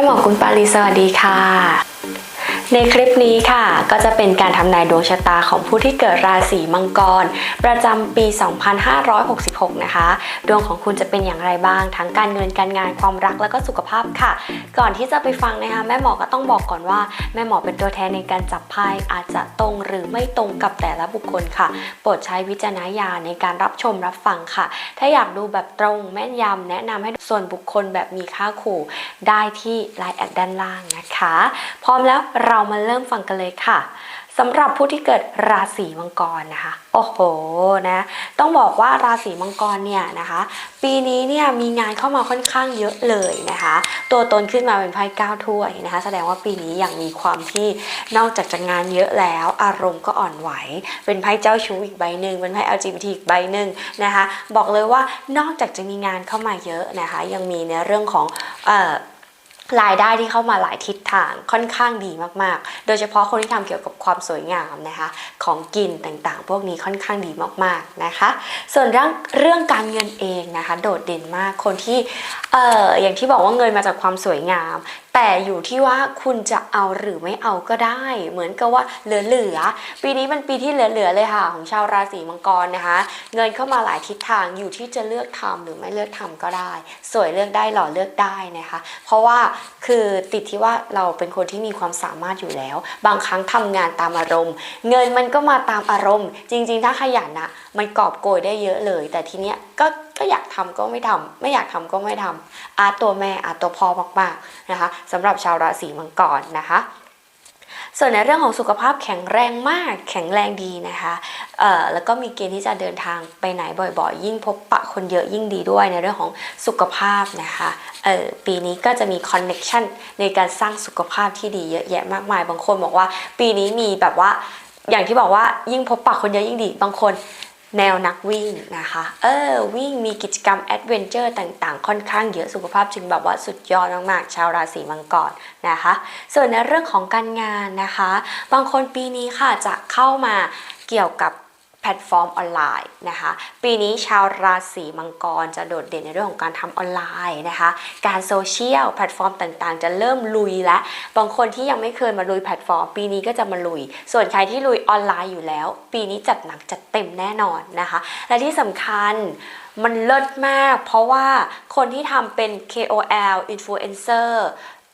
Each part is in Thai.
ม่หมอคุณปารีสวัสดีค่ะ ในคลิปนี้ค่ะก็จะเป็นการทำนายดวงชะตาของผู้ที่เกิดราศีมังกร ประจำปี 2566 นะคะ ดวงของคุณจะเป็นอย่างไรบ้าง ทั้งการเงินการงานความรักแล้วก็สุขภาพค่ะ ก่อนที่จะไปฟังนะคะแม่หมอก็ต้องบอกก่อนว่า แม่หมอเป็นตัวแทนในการจับไพ่อาจจะตรงหรือไม่ตรงกับแต่ละบุคคลค่ะ โปรดใช้วิจารณญาณในการรับชมรับฟังค่ะ ถ้าอยากดูแบบตรงแม่นยำแนะนำให้ส่วนบุคคลแบบมีค่าขู่ได้ที่ไลน์แอดด้านล่างนะคะ พร้อมแล้วเรามาเริ่มฟังกันเลยค่ะสำหรับผู้ที่เกิดราศีมังกรนะคะ โอ้โหนะ ต้องบอกว่าราศีมังกรเนี่ยนะคะ ปีนี้เนี่ยมีงานเข้ามาค่อนข้างเยอะเลยนะคะ ตัวตนขึ้นมาเป็นไพ่ก้าถ้วยนะคะ แสดงว่าปีนี้อย่างมีความที่นอกจากจะงานเยอะแล้ว อารมณ์ก็อ่อนไหว เป็นไพ่เจ้าชู้อีกใบหนึ่งเป็นไพ่ LGBT อีกใบหนึ่งนะคะ บอกเลยว่านอกจากจะมีงานเข้ามาเยอะนะคะ ยังมีในเรื่องของเอ่อ รายได้ที่เข้ามาหลายทิศทางค่อนข้างดีมากๆ โดยเฉพาะคนที่ทำเกี่ยวกับความสวยงามนะคะ ของกินต่างๆ พวกนี้ค่อนข้างดีมากๆนะคะ ส่วนเรื่องเรื่องการเงินเองนะคะ โดดเด่นมากคนที่เอ่ออย่างที่บอกว่าเงินมาจากความสวยงาม แต่อยู่ที่ว่าคุณจะเอาหรือไม่เอาก็ได้ เหมือนกับว่าเหลือๆปีนี้เป็นปีที่เหลือๆเลยค่ะ ของชาวราศีมังกรนะคะ เงินเข้ามาหลายทิศทางอยู่ที่จะเลือกทำหรือไม่เลือกทำก็ได้ สวยเลือกได้หล่อเลือกได้นะคะ เพราะว่าคือติดที่ว่าเราเป็นคนที่มีความสามารถอยู่แล้ว บางครั้งทำงานตามอารมณ์ เงินมันก็มาตามอารมณ์ จริง ๆ ถ้าขยันนะมันกอบโกยได้เยอะเลย แต่ทีเนี้ยก็ก็อยากทำก็ไม่ทำไม่อยากทำก็ไม่ทำอาตัวแม่อาตัวพ่อมากๆนะคะสำหรับชาวราศีมังกรนะคะส่วนในเรื่องของสุขภาพแข็งแรงมากแข็งแรงดีนะคะ แล้วก็มีเกณฑ์ที่จะเดินทางไปไหนบ่อยๆ ยิ่งพบปะคนเยอะยิ่งดีด้วยในเรื่องของสุขภาพนะคะเออปีนี้ก็จะมีคอนเน็ชันในการสร้างสุขภาพที่ดีเยอะแยะมากมาย บางคนบอกว่า ปีนี้มีแบบว่าอย่างที่บอกว่ายิ่งพบปะคนเยอะยิ่งดีบางคนแนวนักวิ่งนะคะ เออ วิ่งมีกิจกรรมแอดเวนเจอร์ต่างๆ ค่อนข้างเยอะสุขภาพจึงแบบว่าสุดยอดมากๆ ชาวราศีมังกรนะคะ ส่วนในเรื่องของการงานนะคะ บางคนปีนี้ค่ะจะเข้ามาเกี่ยวกับ แพลตฟอร์มออนไลน์นะคะ ปีนี้ชาวราศีมังกรจะโดดเด่นในเรื่องของการทำออนไลน์นะคะ การโซเชียลแพลตฟอร์มต่างๆ จะเริ่มลุยแล้วบางคนที่ยังไม่เคยมาลุยแพลตฟอร์ม ปีนี้ก็จะมาลุย ส่วนใครที่ลุยออนไลน์อยู่แล้ว ปีนี้จัดหนักจัดเต็มแน่นอนนะคะ และที่สำคัญมันเลิศมาก เพราะว่าคนที่ทำเป็น KOL Influencer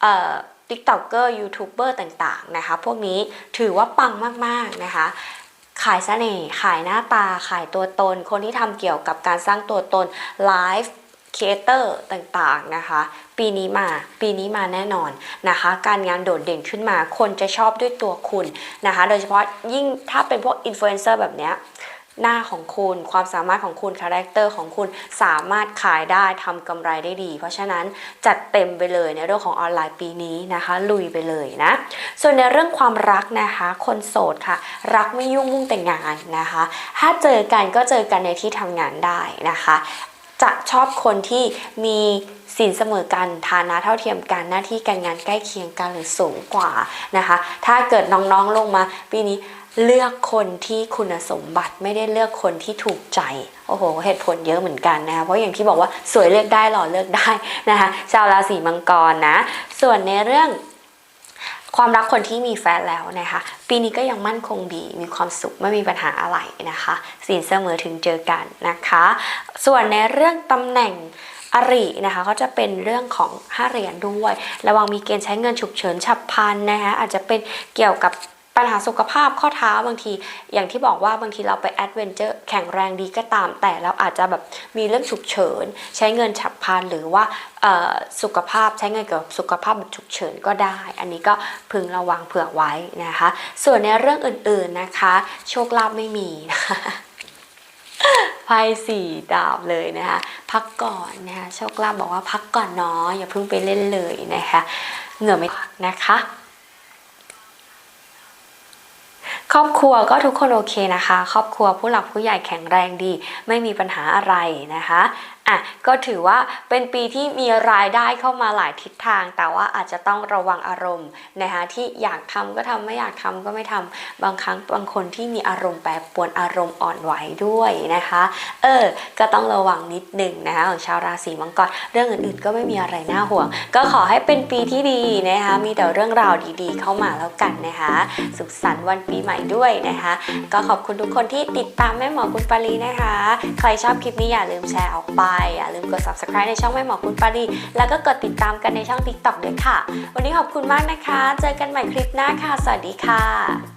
เอ่อ TikToker YouTuber ต่างๆนะคะ พวกนี้ถือว่าปังมากๆนะคะ ขายเสน่ห์ขายหน้าตา ขายตัวตน คนที่ทำเกี่ยวกับการสร้างตัวตนไลฟ์ครีเอเตอร์ต่างๆนะคะ ปีนี้มาปีนี้มาแน่นอนนะคะ การงานโดดเด่นขึ้นมา คนจะชอบด้วยตัวคุณนะคะ โดยเฉพาะยิ่งถ้าเป็นพวกอินฟลูเอนเซอร์แบบเนี้ย หน้าของคุณ ความสามารถของคุณคาแรคเตอร์ของคุณสามารถขายได้ทำกำไรได้ดี เพราะฉะนั้นจัดเต็มไปเลยในเรื่องของออนไลน์ปีนี้นะคะ ลุยไปเลยนะ ส่วนในเรื่องความรักนะคะ คนโสดค่ะ รักไม่ยุ่งมุ่งแต่งงานนะคะ ถ้าเจอกันก็เจอกันในที่ทำงานได้นะคะ จะชอบคนที่มีสินเสมอกันฐานะเท่าเทียมกันหน้าที่การงานใกล้เคียงกันหรือสูงกว่านะคะ ถ้าเกิดน้องๆลงมาปีนี้ เลือกคนที่คุณสมบัติไม่ได้เลือกคนที่ถูกใจ โอ้โห เหตุผลเยอะเหมือนกันนะคะเพราะอย่างที่บอกว่าสวยเลือกได้หล่อเลือกได้นะคะชาวราศีมังกรนะ ส่วนในเรื่องความรักคนที่มีแฟนแล้วนะคะ ปีนี้ก็ยังมั่นคงดี มีความสุขไม่มีปัญหาอะไรนะคะสินเสมอถึงเจอกันนะคะ ส่วนในเรื่องตำแหน่งอรินะคะก็จะเป็นเรื่องของห้าเหรียญด้วย ระวังมีเกณฑ์ใช้เงินฉุกเฉินฉับพลันนะคะอาจจะเป็นเกี่ยวกับ ปัญหาสุขภาพข้อเท้าบางที อย่างที่บอกว่าบางทีเราไปแอดเวนเจอร์แข็งแรงดีก็ตาม แต่เราอาจจะแบบมีเรื่องฉุกเฉิน ใช้เงินฉับพลันหรือว่าสุขภาพใช้เงินเกี่ยวกับสุขภาพแบบฉุกเฉินก็ได้ อันนี้ก็พึงระวังเผื่อไว้นะคะ ส่วนในเรื่องอื่นๆนะคะ โชคลาภไม่มีนะคะไพ่สี่ดาบเลยนะคะพักก่อนนะคะโชคลาภบอกว่าพักก่อนเนาะอย่าเพิ่งไปเล่นเลยนะคะเหงื่อไม่นะคะ ครอบครัวก็ทุกคนโอเคนะคะ ครอบครัวผู้หลักผู้ใหญ่แข็งแรงดี ไม่มีปัญหาอะไรนะคะ อะก็ถือว่าเป็นปีที่มีรายได้เข้ามาหลายทิศทาง แต่ว่าอาจจะต้องระวังอารมณ์นะคะที่อยากทำก็ทำไม่อยากทำก็ไม่ทำบางครั้งบางคนที่มีอารมณ์แปรปรวนอารมณ์อ่อนไหวด้วยนะคะ เออ ก็ต้องระวังนิดหนึ่งนะคะของชาวราศีมังกรเรื่องอื่นๆ ก็ไม่มีอะไรน่าห่วง ก็ขอให้เป็นปีที่ดีนะคะมีแต่เรื่องราวดีๆ เข้ามาแล้วกันนะคะ สุขสันต์วันปีใหม่ด้วยนะคะ ก็ขอบคุณทุกคนที่ติดตามแม่หมอคุณปารีนะคะ ใครชอบคลิปนี้อย่าลืมแชร์ออกไปอย่าลืมกด subscribe ในช่องแม่หมอคุณปารีแล้วก็กดติดตามกันในช่อง TikTok ด้วยค่ะ วันนี้ขอบคุณมากนะคะ เจอกันใหม่คลิปหน้าค่ะ สวัสดีค่ะ